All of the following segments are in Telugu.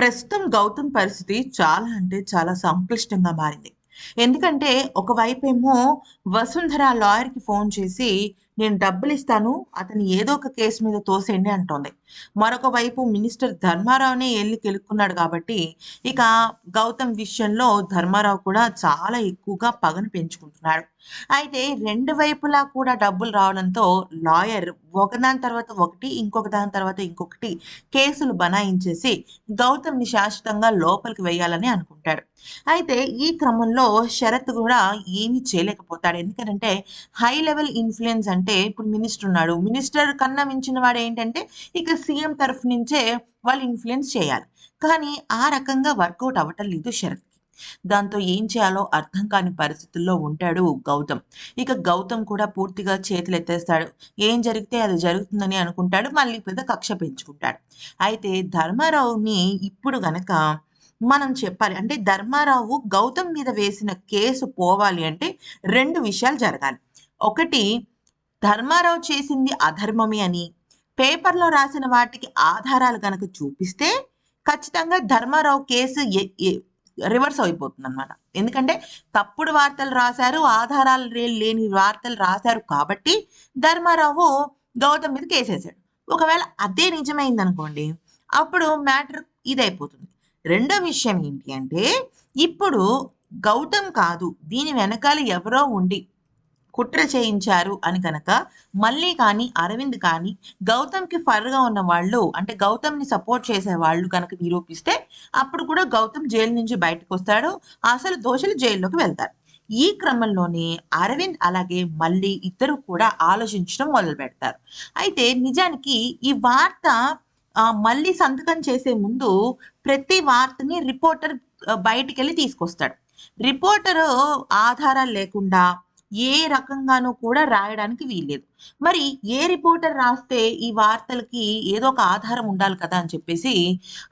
ప్రస్తుతం గౌతమ్ పరిస్థితి చాలా అంటే చాలా సంక్లిష్టంగా మారింది. ఎందుకంటే ఒకవైపేమో వసుంధర లాయర్కి ఫోన్ చేసి నేను డబ్బులు ఇస్తాను అతను ఏదో ఒక కేసు మీద తోసేయండి అంటోంది. మరొక వైపు మినిస్టర్ ధర్మారావునే వెళ్ళి కెలుక్కున్నాడు కాబట్టి ఇక గౌతమ్ విషయంలో ధర్మారావు కూడా చాలా ఎక్కువగా పగను పెంచుకుంటున్నాడు. అయితే రెండు వైపులా కూడా డబ్బులు రావడంతో లాయర్ ఒకదాని తర్వాత ఒకటి ఇంకొక దాని తర్వాత ఇంకొకటి కేసులు బనాయించేసి గౌతమ్ని శాశ్వతంగా లోపలికి వేయాలని అనుకుంటాడు. అయితే ఈ క్రమంలో శరత్ కూడా ఏమీ చేయలేకపోతాడు. ఎందుకంటే హై లెవెల్ ఇన్ఫ్లుయెన్స్ అంటే ఇప్పుడు మినిస్టర్ ఉన్నాడు. మినిస్టర్ కన్నా మించిన వాడు ఏంటంటే ఇక సీఎం తరఫు నుంచే వాళ్ళు ఇన్ఫ్లుయెన్స్ చేయాలి. కానీ ఆ రకంగా వర్కౌట్ అవ్వటం లేదు శరత్ దాంతో ఏం చేయాలో అర్థం కాని పరిస్థితుల్లో ఉంటాడు గౌతమ్. ఇక గౌతమ్ కూడా పూర్తిగా చేతులు ఎత్తేస్తాడు. ఏం జరిగితే అది జరుగుతుందని అనుకుంటాడు. మళ్ళీ పెద్ద కక్ష పెంచుకుంటాడు. అయితే ధర్మారావుని ఇప్పుడు గనక మనం చెప్పాలి అంటే ధర్మారావు గౌతమ్ మీద వేసిన కేసు పోవాలి అంటే రెండు విషయాలు జరగాలి. ఒకటి ధర్మారావు చేసింది అధర్మమే అని పేపర్లో రాసిన వాటికి ఆధారాలు కనుక చూపిస్తే ఖచ్చితంగా ధర్మారావు కేసు రివర్స్ అయిపోతుంది అనమాట ఎందుకంటే తప్పుడు వార్తలు రాశారు ఆధారాలు రే- లేని వార్తలు రాశారు కాబట్టి ధర్మారావు గౌతమ్ మీద కేసేశాడు. ఒకవేళ అదే నిజమైంది అనుకోండి అప్పుడు మ్యాటర్ ఇదైపోతుంది. రెండో విషయం ఏంటి అంటే ఇప్పుడు గౌతమ్ కాదు దీని వెనకాల ఎవరో ఉండి కుట్ర చేయించారు అని కనుక మళ్ళీ కానీ అరవింద్ కానీ గౌతమ్కి ఫర్గా ఉన్న వాళ్ళు అంటే గౌతమ్ని సపోర్ట్ చేసే వాళ్ళు కనుక నిరూపిస్తే అప్పుడు కూడా గౌతమ్ జైలు నుంచి బయటకు వస్తాడు. అసలు దోషులు జైల్లోకి వెళ్తారు. ఈ క్రమంలోనే అరవింద్ అలాగే మళ్ళీ ఇద్దరు కూడా ఆలోచించడం మొదలు పెడతారు. అయితే నిజానికి ఈ వార్త మళ్ళీ సంతకం చేసే ముందు ప్రతి వార్తని రిపోర్టర్ బయటికి వెళ్ళి తీసుకొస్తాడు. రిపోర్టర్ ఆధారాలు లేకుండా ఏ రకంగానూ కూడా రాయడానికి వీల్లేదు. మరి ఏ రిపోర్టర్ రాస్తే ఈ వార్తలకి ఏదో ఒక ఆధారం ఉండాలి కదా అని చెప్పేసి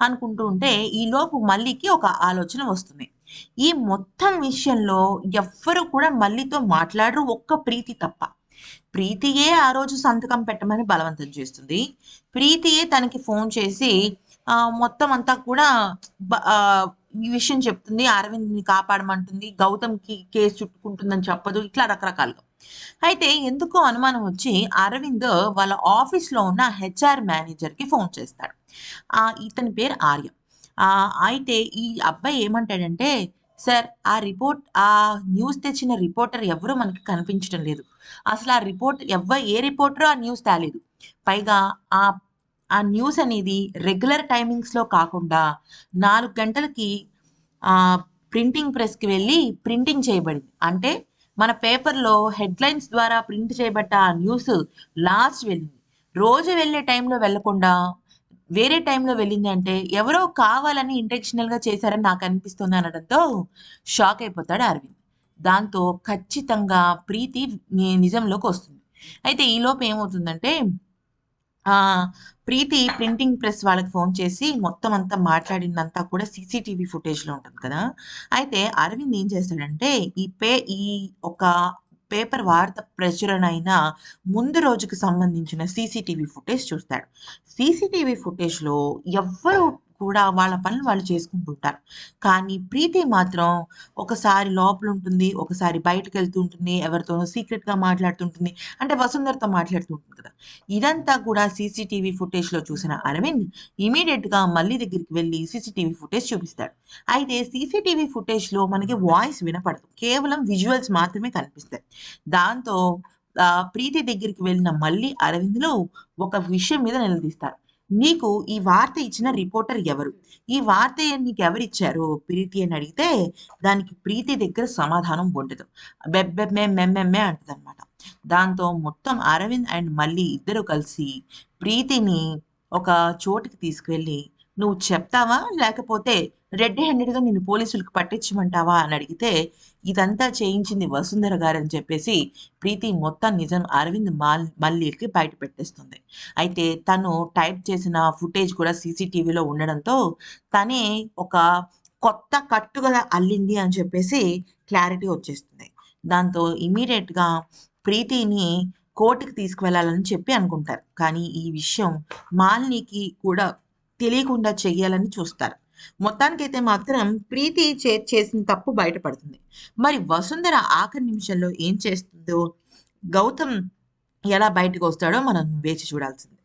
అనుకుంటూ ఉంటే ఈ లోపు మల్లికి ఒక ఆలోచన వస్తుంది. ఈ మొత్తం విషయంలో ఎవ్వరు కూడా మల్లితో మాట్లాడరు ఒక్క ప్రీతి తప్ప. ప్రీతియే ఆ రోజు సంతకం పెట్టమని బలవంతం చేస్తుంది. ప్రీతియే తనకి ఫోన్ చేసి ఆ, మొత్తం అంతా కూడా ఈ విషయం చెప్తుంది అరవింద్ని కాపాడమంటుంది గౌతమ్కి కేసు చుట్టుకుంటుందని చెప్పదు ఇట్లా రకరకాలుగా. అయితే ఎందుకో అనుమానం వచ్చి అరవింద్ వాళ్ళ ఆఫీస్లో ఉన్న హెచ్ఆర్ మేనేజర్కి ఫోన్ చేస్తాడు. ఆ ఇతని పేరు ఆర్య. అయితే ఈ అబ్బాయి ఏమంటాడంటే సార్ ఆ రిపోర్ట్ ఆ న్యూస్ తెచ్చిన రిపోర్టర్ ఎవరు మనకి కనిపించడం లేదు. అసలు ఆ రిపోర్ట్ ఎవ్వ ఏ రిపోర్టరో ఆ న్యూస్ తేలేదు. పైగా ఆ ఆ న్యూస్ అనేది రెగ్యులర్ టైమింగ్స్లో కాకుండా నాలుగు గంటలకి ప్రింటింగ్ ప్రెస్కి వెళ్ళి ప్రింటింగ్ చేయబడింది. అంటే మన పేపర్లో హెడ్లైన్స్ ద్వారా ప్రింట్ చేయబడ్డ ఆ న్యూస్ లాస్ట్ వెళ్ళింది. రోజు వెళ్ళే టైంలో వెళ్ళకుండా వేరే టైంలో వెళ్ళింది అంటే ఎవరో కావాలని ఇంటెన్షనల్గా చేశారని నాకు అనిపిస్తుంది అనడంతో షాక్ అయిపోతాడు అరవింద్. దాంతో ఖచ్చితంగా ప్రీతి నిజంలోకి వస్తుంది. అయితే ఈలోపు ఏమవుతుందంటే ప్రీతి ప్రింటింగ్ ప్రెస్ వాళ్ళకి ఫోన్ చేసి మొత్తం అంతా మాట్లాడిందంతా కూడా సీసీటీవీ ఫుటేజ్లో ఉంటుంది కదా. అయితే అరవింద్ ఏం చేస్తాడంటే ఈ పే ఈ ఒక పేపర్ వార్త ప్రచురణ అయిన ముందు రోజుకి సంబంధించిన సీసీటీవీ ఫుటేజ్ చూస్తాడు. సీసీటీవీ ఫుటేజ్లో ఎవ్వరు కూడా వాళ్ళ పనులు వాళ్ళు చేసుకుంటుంటారు. కానీ ప్రీతి మాత్రం ఒకసారి లోపల ఉంటుంది ఒకసారి బయటకు వెళ్తూ ఉంటుంది ఎవరితోనో సీక్రెట్గా మాట్లాడుతుంటుంది అంటే వసుంధరతో మాట్లాడుతూ ఉంటుంది కదా. ఇదంతా కూడా సీసీటీవీ ఫుటేజ్లో చూసిన అరవింద్ ఇమీడియట్గా మళ్ళీ దగ్గరికి వెళ్ళి సీసీటీవీ ఫుటేజ్ చూపిస్తాడు. అయితే సీసీటీవీ ఫుటేజ్లో మనకి వాయిస్ వినపడదు. కేవలం విజువల్స్ మాత్రమే కనిపిస్తాయి. దాంతో ఆ, ప్రీతి దగ్గరికి వెళ్ళిన మళ్ళీ అరవింద్లో ఒక విషయం మీద నిలదీస్తారు. నీకు ఈ వార్త ఇచ్చిన రిపోర్టర్ ఎవరు? ఈ వార్త నీకు ఎవరిచ్చారు ప్రీతి అని అడిగితే దానికి ప్రీతి దగ్గర సమాధానం ఉండదు. బెబ్బెమ్మే మెమ్మెమ్మే అంటది అనమాట దాంతో మొత్తం అరవింద్ అండ్ మళ్ళీ ఇద్దరు కలిసి ప్రీతిని ఒక చోటుకి తీసుకువెళ్ళి నువ్వు చెప్తావా? లేకపోతే రెడ్ హ్యాండెడ్గా నిన్ను పోలీసులకు పట్టించమంటావా? అని అడిగితే ఇదంతా చేయించింది వసుంధర గారు అని చెప్పేసి ప్రీతి మొత్తం నిజం అరవింద్ మాల్ మల్లికి బయట పెట్టేస్తుంది. అయితే తను టైప్ చేసిన ఫుటేజ్ కూడా సీసీటీవీలో ఉండడంతో తనే ఒక కొత్త కట్టుగా అల్లింది అని చెప్పేసి క్లారిటీ వచ్చేస్తుంది. దాంతో ఇమీడియట్గా ప్రీతిని కోర్టుకి తీసుకువెళ్ళాలని చెప్పి అనుకుంటారు. కానీ ఈ విషయం మాలినికి కూడా తెలియకుండా చెయ్యాలని చూస్తారు. మొత్తానికైతే మాత్రం ప్రీతి చే చేసిన తప్పు బయటపడుతుంది. మరి వసుంధర ఆఖరి నిమిషంలో ఏం చేస్తుందో గౌతమ్ ఎలా బయటకు వస్తాడో మనం వేచి చూడాల్సింది.